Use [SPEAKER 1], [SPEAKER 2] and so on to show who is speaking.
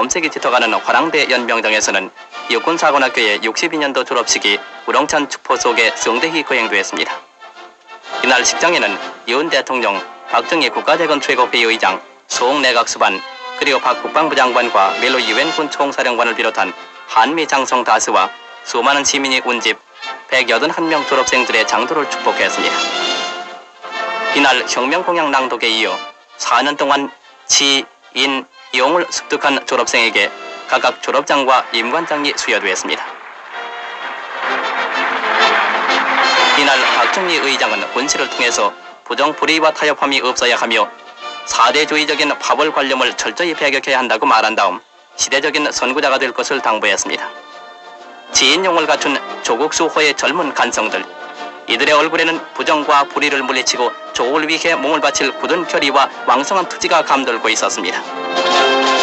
[SPEAKER 1] 범색이 짙어가는 화랑대 연병장에서는 육군사관학교의 62년도 졸업식이 우렁찬 축포 속에 성대히 거행되었습니다. 이날 식장에는 윤 대통령, 박정희 국가대건 최고회의장, 송내각수반, 그리고 박 국방부 장관과 멜로 유엔군 총사령관을 비롯한 한미 장성 다수와 수많은 시민이 운집 181명 졸업생들의 장도를 축복했습니다. 이날 혁명공약 낭독에 이어 4년 동안 치, 인, 용을 습득한 졸업생에게 각각 졸업장과 임관장이 수여되었습니다. 이날 박정희 의장은 본시를 통해서 부정 불의와 타협함이 없어야 하며 사대주의적인 파벌 관념을 철저히 배격해야 한다고 말한 다음 시대적인 선구자가 될 것을 당부했습니다. 지인용을 갖춘 조국 수호의 젊은 간성들 이들의 얼굴에는 부정과 불의를 물리치고 조국을 위해 몸을 바칠 굳은 결의와 왕성한 투지가 감돌고 있었습니다.